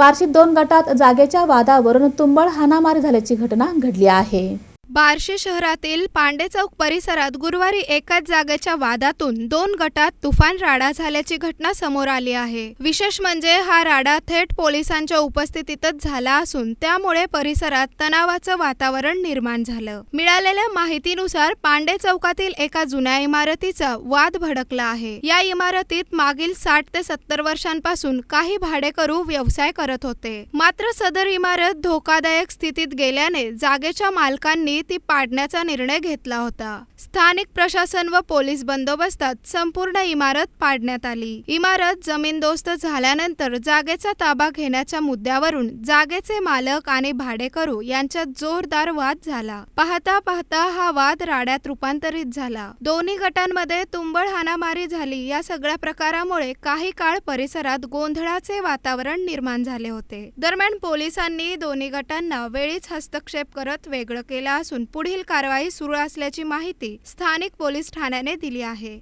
बार्शीत दोन गटात जागेच्या वादावरून तुंबळ हाणामारी झाल्याची घटना घडली आहे. बार्शी शहरातील पांडे चौक परिसरात गुरुवारी एकाच जागेच्या वादातून दोन गटात तुफान राडा झाल्याची घटना समोर आली आहे. विशेष म्हणजे हा राडा थेट पोलिसांच्या उपस्थितीतच झाला असून त्यामुळे परिसरात तणावाचं वातावरण निर्माण झालं. मिळालेल्या माहितीनुसार पांडे चौकातील एका जुन्या इमारतीचा वाद भडकला आहे. या इमारतीत मागील साठ ते सत्तर वर्षांपासून काही भाडेकरू व्यवसाय करत होते. मात्र सदर इमारत धोकादायक स्थितीत गेल्याने जागेच्या मालकांनी ती पाडण्याचा निर्णय घेतला होता. स्थानिक प्रशासन व पोलीस बंदोबस्तात संपूर्ण इमारत पाडण्यात आली. इमारत जमीनदोस्त झाल्यानंतर जागेचा ताबा घेण्याच्या मुद्द्यावरून जागेचे मालक आणि भाडेकरू यांच्यात जोरदार वाद झाला. पाहता पाहता हा वाद राड्यात रूपांतरित झाला. दोन्ही गटांमध्ये तुंबळ हाणामारी झाली. या सगळ्या प्रकारामुळे काही काळ परिसरात गोंधळाचे वातावरण निर्माण झाले होते. दरम्यान पोलिसांनी दोन्ही गटांना वेळीच हस्तक्षेप करत वेगळं केलं असून पुढील कारवाई सुरू असल्याची माहिती स्थानिक पोलीस ठाण्याने दिली आहे.